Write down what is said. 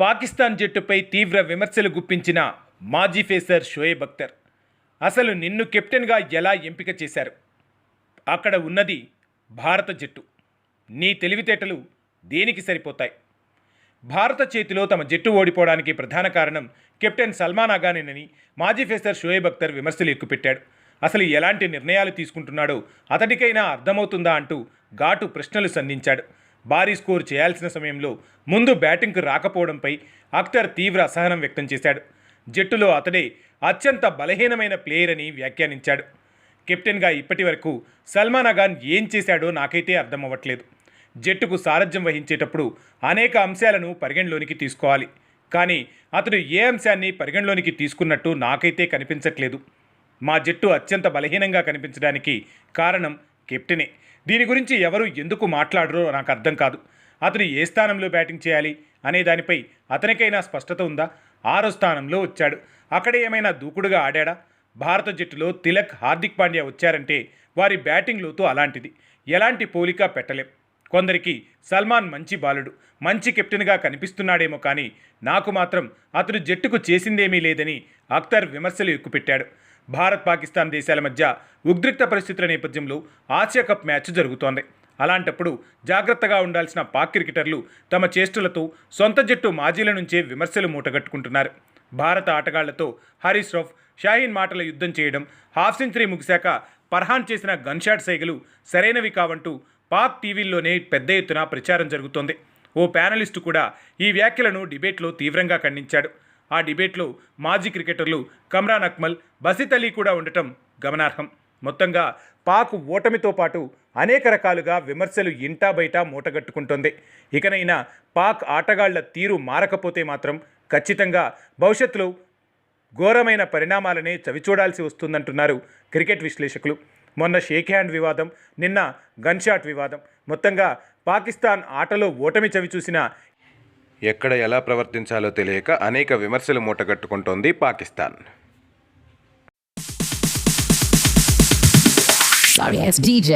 పాకిస్తాన్ జట్టుపై తీవ్ర విమర్శలు గుప్పించిన మాజీ ఫేసర్ షోయబ్ అఖ్తర్. అసలు నిన్ను కెప్టెన్గా ఎలా ఎంపిక చేశారు? అక్కడ ఉన్నది భారత జట్టు. నీ తెలివితేటలు దేనికి సరిపోతాయి? భారత చేతిలో తమ జట్టు ఓడిపోవడానికి ప్రధాన కారణం కెప్టెన్ సల్మాన్ అగానేనని మాజీ ఫేసర్ షోయబ్ అఖ్తర్ విమర్శలు ఎక్కుపెట్టాడు. అసలు ఎలాంటి నిర్ణయాలు తీసుకుంటున్నాడో అతడికైనా అర్థమవుతుందా అంటూ ఘాటు ప్రశ్నలు సంధించాడు. భారీ స్కోర్ చేయాల్సిన సమయంలో ముందు బ్యాటింగ్కు రాకపోవడంపై అఖ్తర్ తీవ్ర అసహనం వ్యక్తం చేశాడు. జట్టులో అతడే అత్యంత బలహీనమైన ప్లేయర్ అని వ్యాఖ్యానించాడు. కెప్టెన్గా ఇప్పటి వరకు సల్మాన్ అగాన్ ఏం చేశాడో నాకైతే అర్థం అవ్వట్లేదు. జట్టుకు సారథ్యం వహించేటప్పుడు అనేక అంశాలను పరిగణలోనికి తీసుకోవాలి. కానీ అతడు ఏ అంశాన్ని పరిగణలోనికి తీసుకున్నట్టు నాకైతే కనిపించట్లేదు. మా జట్టు అత్యంత బలహీనంగా కనిపించడానికి కారణం కెప్టెనే. దీని గురించి ఎవరు ఎందుకు మాట్లాడరో నాకు అర్థం కాదు. అతను ఏ స్థానంలో బ్యాటింగ్ చేయాలి అనే దానిపై అతనికైనా స్పష్టత ఉందా? ఆరో స్థానంలో వచ్చాడు. అక్కడ ఏమైనా దూకుడుగా ఆడాడా? భారత జట్టులో తిలక్ హార్దిక్ పాండ్యా వచ్చారంటే వారి బ్యాటింగ్ లోతు అలాంటిది. ఎలాంటి పోలిక పెట్టలేం. కొందరికి సల్మాన్ మంచి బాలుడు మంచి కెప్టెన్గా కనిపిస్తున్నాడేమో కానీ నాకు మాత్రం అతడు జట్టుకు చేసిందేమీ లేదని అఖ్తర్ విమర్శలు ఎక్కుపెట్టాడు. భారత్ పాకిస్తాన్ దేశాల మధ్య ఉద్రిక్త పరిస్థితుల నేపథ్యంలో ఆసియా కప్ మ్యాచ్ జరుగుతోంది. అలాంటప్పుడు జాగ్రత్తగా ఉండాల్సిన పాక్ క్రికెటర్లు తమ చేష్టలతో సొంత జట్టు మాజీల నుంచే విమర్శలు మూటగట్టుకుంటున్నారు. భారత ఆటగాళ్ళతో హరీష్ రఫ్ షాహీన్ మాటల యుద్ధం చేయడం హాఫ్ సెంచరీ ముగిశాక పర్హాన్ చేసిన గన్షాట్ సైగలు సరైనవి కావంటూ పాక్ టీవీల్లోనే పెద్ద ఎత్తున ప్రచారం జరుగుతోంది. ఓ ప్యానలిస్టు కూడా ఈ వ్యాఖ్యలను డిబేట్లో తీవ్రంగా ఖండించాడు. ఆ డిబేట్లో మాజీ క్రికెటర్లు కమ్రాన్ అక్మల్ బసిత్ అలీ కూడా ఉండటం గమనార్హం. మొత్తంగా పాక్ ఓటమితో పాటు అనేక రకాలుగా విమర్శలు ఇంటా బయట మూటగట్టుకుంటోంది. ఇకనైనా పాక్ ఆటగాళ్ళ తీరు మారకపోతే మాత్రం ఖచ్చితంగా భవిష్యత్తులో ఘోరమైన పరిణామాలనే చవిచూడాల్సి వస్తుందంటున్నారు క్రికెట్ విశ్లేషకులు. మొన్న షేక్ హ్యాండ్ వివాదం నిన్న గన్ షాట్ వివాదం. మొత్తంగా పాకిస్తాన్ ఆటలో ఓటమి చవి చూసిన ఎక్కడ ఎలా ప్రవర్తించాలో తెలియక అనేక విమర్శలు మూటగట్టుకుంటోంది పాకిస్తాన్ Sorry, DJ.